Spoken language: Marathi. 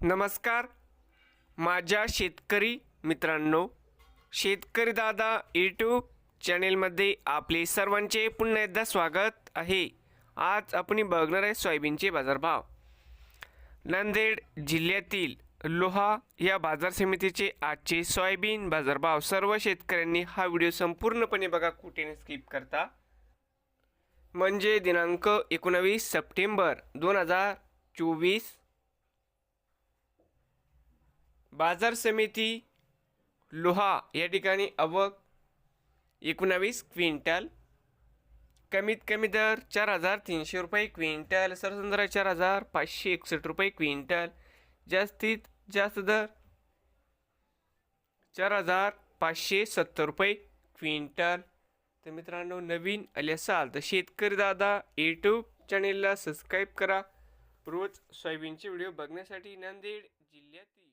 नमस्कार. माझ्या शेतकरी मित्रांनो शेतकरी दादा यूट्यूब चॅनेलमध्ये आपले सर्वांचे पुन्हा एकदा स्वागत आहे. आज आपण बघणार आहे सोयाबीनचे बाजारभाव. नांदेड जिल्ह्यातील लोहा या बाजार समितीचे आजचे सोयाबीन बाजारभाव सर्व शेतकऱ्यांनी हा व्हिडिओ संपूर्णपणे बघा कुठे स्किप करता. म्हणजे दिनांक एकोणावीस सप्टेंबर दोन हजार चोवीस बाजार समिती लोहा या ठिकाणी आवक एकोणावीस क्विंटल. कमीत कमी दर चार हजार तीनशे रुपये क्विंटल सरसंद्रा चार हजार पाचशे एकसष्ट रुपये क्विंटल. जास्तीत जास्त दर चार हजार पाचशे सत्तर रुपये क्विंटल. तर मित्रांनो नवीन आले असाल तर शेतकरी दादा यूट्यूब चॅनेलला सबस्क्राईब करा. रोज सोयाबीनचे व्हिडिओ बघण्यासाठी नांदेड जिल्ह्यातील